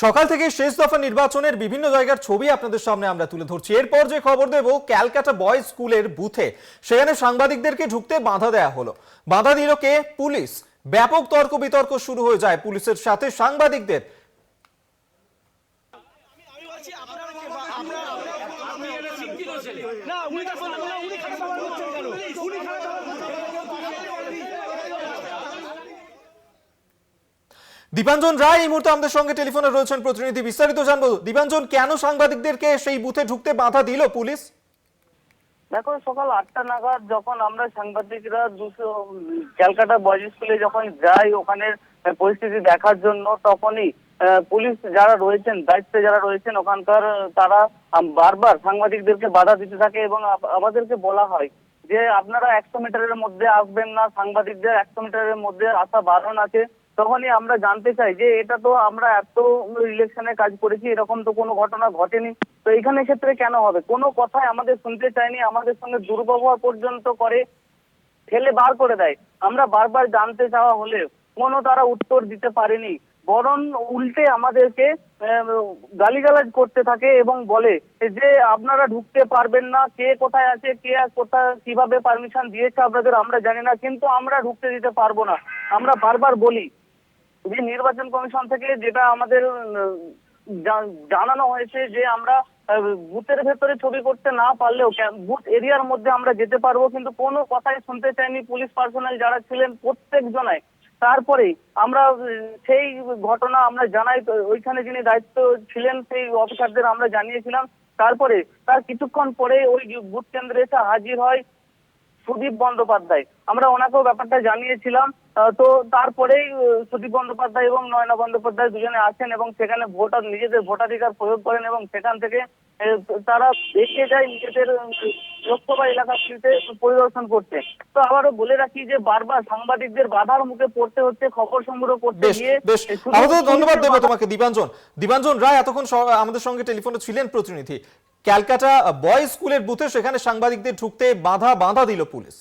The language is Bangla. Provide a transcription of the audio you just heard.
সকাল থেকে শেষ দফা নির্বাচনের বিভিন্ন জায়গার ছবি আপনাদের সামনে আমরা তুলে ধরছি এরপর যে খবর দেব ক্যালকাটা বয়েজ স্কুলের বুথে সেখানে সাংবাদিকদেরকে ঢুকতে বাধা দেয়া হলো বাধা দিল কে পুলিশ ব্যাপক তর্ক বিতর্ক শুরু হয়ে যায় পুলিশের সাথে সাংবাদিকদের না দীপাঞ্জন রায় এই মুহূর্তে আমাদের সঙ্গে টেলিফোনে রয়েছেন প্রতিনিধি। বিস্তারিত জানব, দীপাঞ্জন, কেন সাংবাদিকদেরকে সেই বুথে ঢুকতে বাধা দিল পুলিশ? দেখো, সকাল আটটা নাগাদ যখন আমরা সাংবাদিকরা দুশো ক্যালকাটা বয়েজ স্কুলে যখন যাই ওখানে পরিস্থিতি দেখার জন্য, তখনই পুলিশ যারা রয়েছেন, দায়িত্বে যারা রয়েছেন, ওখানকার, তারা বারবার সাংবাদিকদেরকে বাধা দিতে থাকে এবং আমাদেরকে বলা হয় যে আপনারা একশো মিটারের মধ্যে আসবেন না, সাংবাদিকদের একশো মিটারের মধ্যে আসা বারণ আছে। তখনই আমরা জানতে চাই যে এটা তো আমরা এত ইলেকশনে কাজ করেছি, এরকম তো কোনো ঘটনা ঘটেনি। তো এখানে ক্ষেত্রে কেন হবে? কোনো কথাই আমাদের শুনতে চায়নি, আমাদের সঙ্গে দুর্ব্যবহার পর্যন্ত করে ফেলে বার করে দেয়। আমরা বারবার জানতে চাওয়া হলে কোনো তারা উত্তর দিতে পারেনি, বরং উল্টে আমাদেরকে গালিগালাজ করতে থাকে এবং বলে যে আপনারা ঢুকতে পারবেন না, কে কোথায় আছে, কে কোথায়, কীভাবে পারমিশন দিয়েছে আপনাদের আমরা জানি না, কিন্তু আমরা ঢুকতে দিতে পারব না। আমরা বারবার বলি যে নির্বাচন কমিশন থেকে যেটা আমাদের জানানো হয়েছে যে আমরা বুথের ভেতরে ছবি করতে না পারলেও বুথ এরিয়ার মধ্যে আমরা যেতে পারব, কিন্তু কোনো কথাই শুনতে চাইনি পুলিশ পার্সোনাল যারা ছিলেন প্রত্যেক জনায়। তারপরে আমরা সেই ঘটনা আমরা জানাই ওইখানে যিনি দায়িত্ব ছিলেন সেই অফিসারদের আমরা জানিয়েছিলাম। তারপরে, তার কিছুক্ষণ পরে ওই বুথ কেন্দ্রে এসে হাজির হয় সুদীপ বন্দ্যোপাধ্যায়। আমরা ওনাকেও ব্যাপারটা জানিয়েছিলাম। তো তারপরেই সুদীপ বন্দ্যোপাধ্যায় এবং নয়না বন্দ্যোপাধ্যায় দুজনে আসেন এবং সেখানে ভোটার নিজেদের ভোটাধিকার প্রয়োগ করেন এবং সেখান থেকে তারা এগিয়ে যায় নিজেদের লোকসভা এলাকাগুলিতে পরিদর্শন করতে। তো আবারও বলে রাখি যে বারবার সাংবাদিকদের বাধার মুখে পড়তে হচ্ছে খবর সংগ্রহ করতে গিয়ে আমাদের ধন্যবাদ দেবো তোমাকে দীপাঞ্জন। দীপাঞ্জন রায় এতক্ষণ আমাদের সঙ্গে টেলিফোনে ছিলেন প্রতিনিধি। ক্যালকাটা বয়েজ স্কুলের বুথে সেখানে সাংবাদিকদের ঢুকতে বাধা বাধা দিল পুলিশ।